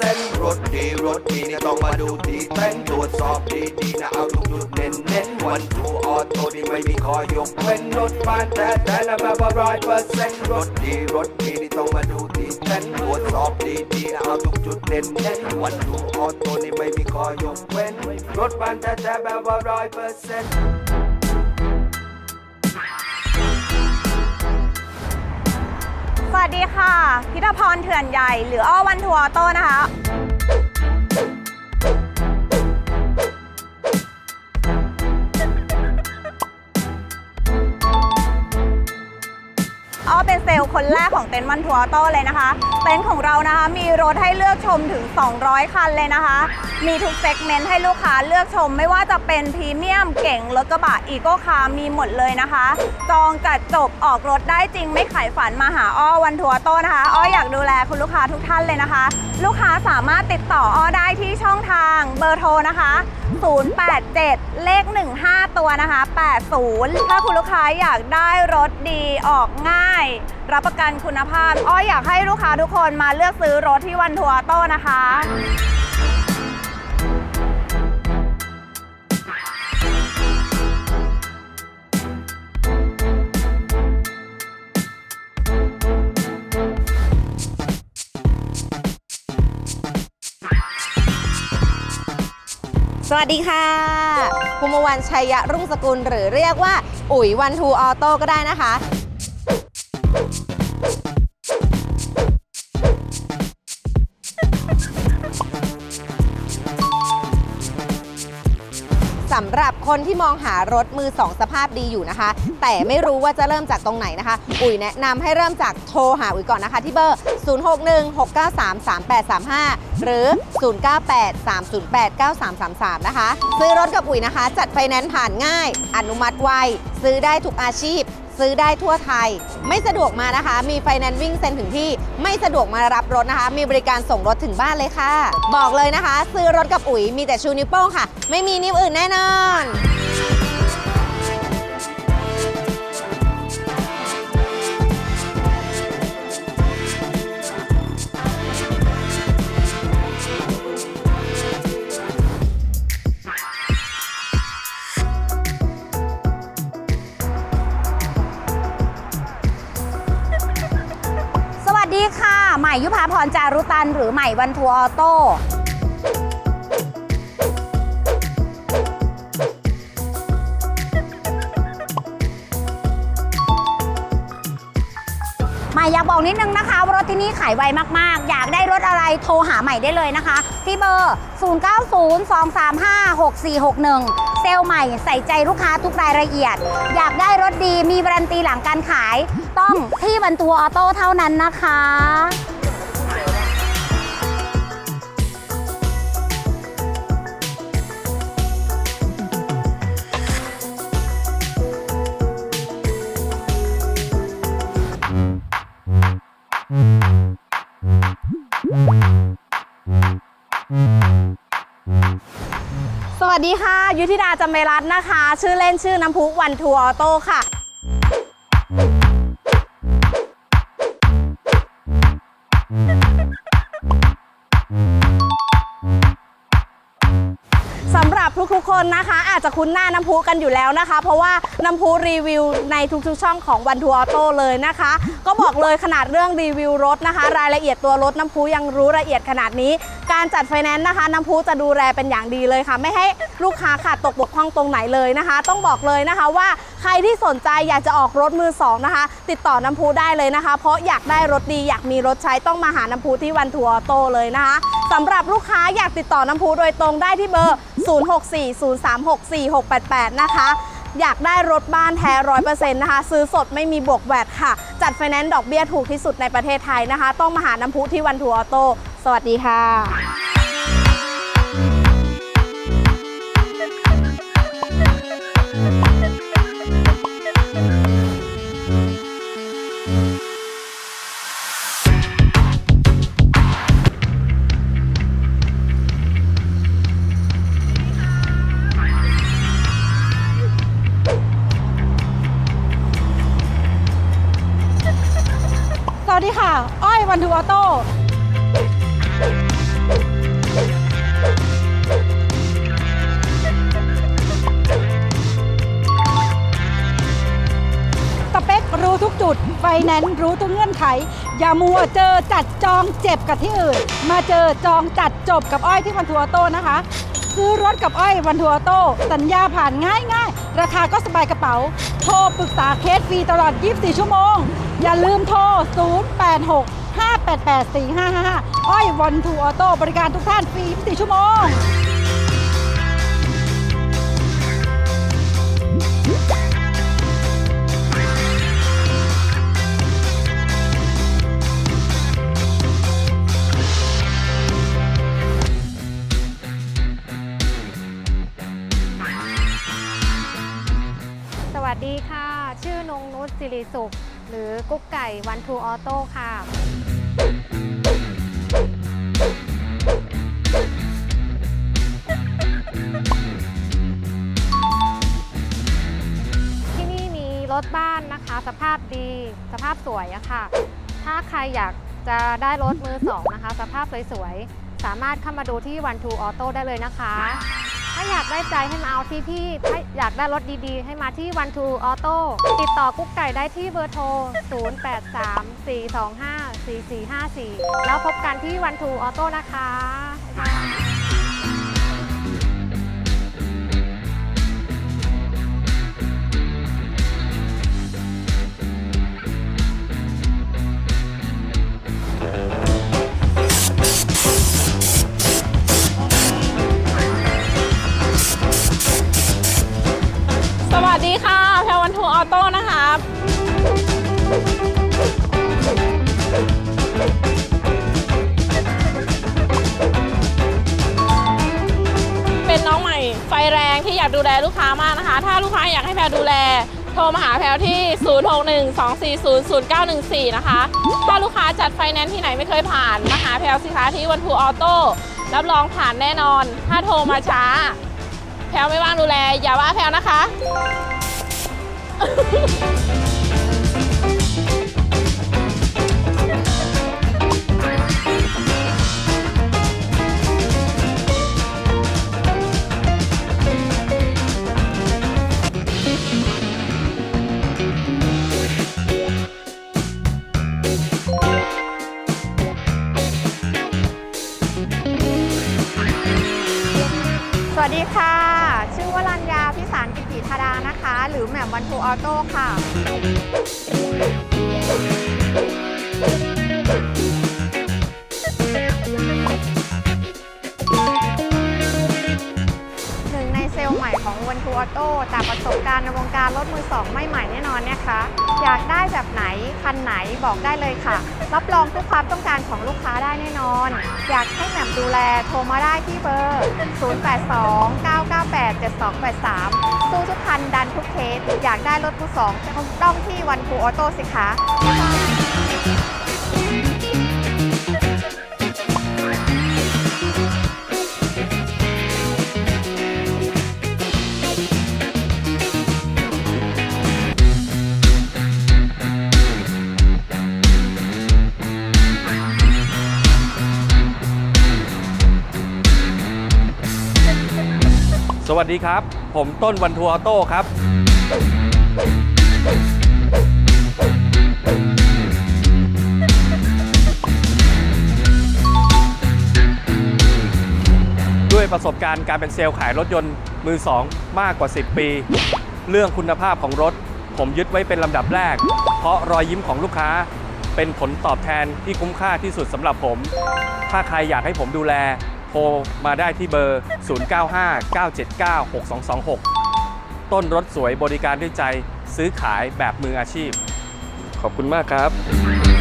เส้นรถดีรถดีเนี่ยต้องมาดูที่เต้นตรวจสอบดีๆนะเอาทุกจุดเน้นเน้นวันทูออโต้นี่ไม่มีคอยยกเว้นรถบ้านแต่แต่ละแบบว่าร้อยเปอร์เซ็นต์รถดีรถดีนี่ต้องมาดูที่เต้นตรวจสอบดีๆนะเอาทุกจุดเน้นเน้นวันทูออโต้นี่ไม่มีคอยยกเว้นรถบ้านแต่แต่แบบว่าร้อยเปอร์เซ็นต์ สวัสดีค่ะ พิธพรเถื่อนใหญ่ หรืออ้อวันทัวร์โต้นะคะ เป็นเซลล์คนแรกของเต็นท์วันทัวร์ออโต้เลยนะคะ เต็นท์ของเรานะคะมีรถให้เลือกชมถึง 200 คันเลยนะคะ มีทุกเซกเมนต์ให้ลูกค้าเลือกชม ไม่ว่าจะเป็นพรีเมียมเก่งรถกระบะอีโก้คาร์มีหมดเลยนะคะ จองจัดจบออกรถได้จริงไม่ขายฝันมาหาอ้อวันทัวร์โต้นะคะอ้ออยากดูแลคุณลูกค้าทุกท่านเลยนะคะ ลูกค้าสามารถติดต่ออ้อได้ที่ช่องทางเบอร์โทรนะคะ 087 เลข 15 ตัวนะคะ 80 ถ้าคุณลูกค้าอยากได้รถดีออกง่าย รับประกันคุณภาพ อ้อยอยากให้ลูกค้าทุกคนมาเลือกซื้อรถที่วันทัวร์โต้นะคะ วัสดีค่ะภูมิวันชัยยะรุ่งสกุลหรือเรียกว่าอุ๋ยวันทูออโต้ก็ได้นะคะำหรับคนที่มองหารถมือสองสภาพดีอยู่นะคะ แต่ไม่รู้ว่าจะเริ่มจากตรงไหนนะคะ อุ๋ยแนะนำให้เริ่มจากโทรหาอุ๋ยก่อนนะคะ ที่เบอร์ 0616933835 หรือ 0983089333 นะคะ ซื้อรถกับอุ๋ยนะคะ จัดไฟแนนซ์ผ่านง่าย อนุมัติไวซื้อได้ทุกอาชีพ ซื้อได้ทั่วไทย ไม่สะดวกมานะคะ มีไฟแนนซ์วิ่งเซ็นถึงที่ ไม่สะดวกมารับรถนะคะ มีบริการส่งรถถึงบ้านเลยค่ะ บอกเลยนะคะ ซื้อรถกับอุ๋ยมีแต่ชูนิ้วโป้งค่ะ ไม่มีนิ้วอื่นแน่นอน รจารุตันหรือใหม่วันทัวออโต้ใหม่อยากบอกนิดนึงนะคะว่ารถที่นี่ขายไวมากๆ อยากได้รถอะไรโทรหาใหม่ได้เลยนะคะ ที่เบอร์ 0902356461 เซลใหม่ใส่ใจลูกค้าทุกรายละเอียด อยากได้รถดีมีการันตีหลังการขาย ต้องที่บรรทัวออโต้เท่านั้นนะคะ ดีค่ะ ยุทธิดาจำเมรัตน์นะคะ ชื่อเล่นชื่อน้ำพุวันทัวร์ออโต้ค่ะ ทุกๆ คนนะคะ อาจจะคุ้นหน้าน้ำพุกันอยู่แล้วนะคะ เพราะว่าน้ำพุรีวิวในทุกๆ ช่องของวันทัวร์ออโต้เลยนะคะ ก็บอกเลยขนาดเรื่องรีวิวรถนะคะ รายละเอียดตัวรถน้ำพุยังรู้ละเอียดขนาดนี้ การจัดไฟแนนซ์นะคะ น้ำพุจะดูแลเป็นอย่างดีเลยค่ะ ไม่ให้ลูกค้าขาดตกบกพร่องตรงไหนเลยนะคะ ต้องบอกเลยนะคะว่าใครที่สนใจอยากจะออกรถมือสองนะคะ ติดต่อน้ำพุได้เลยนะคะ เพราะอยากได้รถดีอยากมีรถใช้ต้องมาหาน้ำพุที่วันทัวร์ออโต้เลยนะคะสำหรับลูกค้าอยากติดต่อน้ำพุโดยตรงได้ที่เบอร์ 0640364688 นะคะ อยากได้รถบ้านแท้ร้อยเปอร์เซ็นต์นะคะ ซื้อสดไม่มีบวกแวดค่ะ จัดไฟแนนซ์ดอกเบี้ยถูกที่สุดในประเทศไทยนะคะ ต้องมาหาน้ำพุที่วันทัวออโต้สวัสดีค่ะ นซ์รู้ทุกเงื่อนไข อย่ามัวเจอจัดจองเจ็บกับที่อื่น มาเจอจองจัดจบกับอ้อยที่วันทัวร์โต้นะคะ ซื้อรถกับอ้อยวันทัวร์โต้สัญญาผ่านง่ายง่ายราคาก็สบายกระเป๋า โทรปรึกษาเคสฟรีตลอด 24 ชั่วโมง อย่าลืมโทร 086 588 4555 อ้อยวันทัวร์โต้บริการทุกท่านฟรี24ชั่วโมง สุข หรือกุ๊กไก่วันทูออโต้ค่ะ ที่นี่มีรถบ้านนะคะ สภาพดีสภาพสวยอะค่ะ ถ้าใครอยากจะได้รถมือสองนะคะ สภาพสวยๆ สามารถเข้ามาดูที่วันทูออโต้ได้เลยนะคะ ถ้าอยากได้ใจให้มาเอาที่พี่ ถ้าอยากได้รถดีๆ ให้มาที่วันทูออโต้ติดต่อกุ๊กไก่ได้ที่เบอร์โทร 0834254454 แล้วพบกันที่วันทูออโต้นะคะ วัสดีค่ะแพรวันทูออโต้นะคะเป็นน้องใหม่ไฟแรงที่อยากดูแลลูกค้ามากนะคะ ถ้าลูกค้าอยากให้แพรดูแล โทรมาหาแพรที่ 0612400914 นะคะ ถ้าลูกค้าจัดไฟแนนซ์ที่ไหนไม่เคยผ่าน มาหาแพรสิคะที่วันทูออโต้รับรองผ่านแน่นอน ถ้าโทรมาช้า แพลวไม่ว่างดูแล อย่าว่าแพลวนะคะ สวัสดีค่ะ ชื่อวรัญญาพิสารกิติธาดานะคะ หรือแหม่มวันทูออโต้ค่ะ วันทูออโต้จากประสบการณ์ในวงการรถมือสองไม่ใหม่แน่นอนเนี่ยคะ อยากได้แบบไหน คันไหนบอกได้เลยค่ะ รับรองทุกความต้องการของลูกค้าได้แน่นอน อยากให้แหม่มดูแลโทรมาได้ที่เบอร์ 0829987283 สู้ทุกคันดันทุกเคส อยากได้รถมือสองต้องที่วันทูออโต้สิคะ วัสดีครับ ผมต้นวันทัวร์ออโต้ครับ ด้วยประสบการณ์การเป็นเซลล์ขายรถยนต์มือสองมากกว่า 10 ปี เรื่องคุณภาพของรถ ผมยึดไว้เป็นลำดับแรก เพราะรอยยิ้มของลูกค้า เป็นผลตอบแทนที่คุ้มค่าที่สุดสำหรับผม ถ้าใครอยากให้ผมดูแล ทรมาได้ที่เบอร์ 0959796226 ต้นรถสวยบริการด้วยใจซื้อขายแบบมืออาชีพ ขอบคุณมากครับ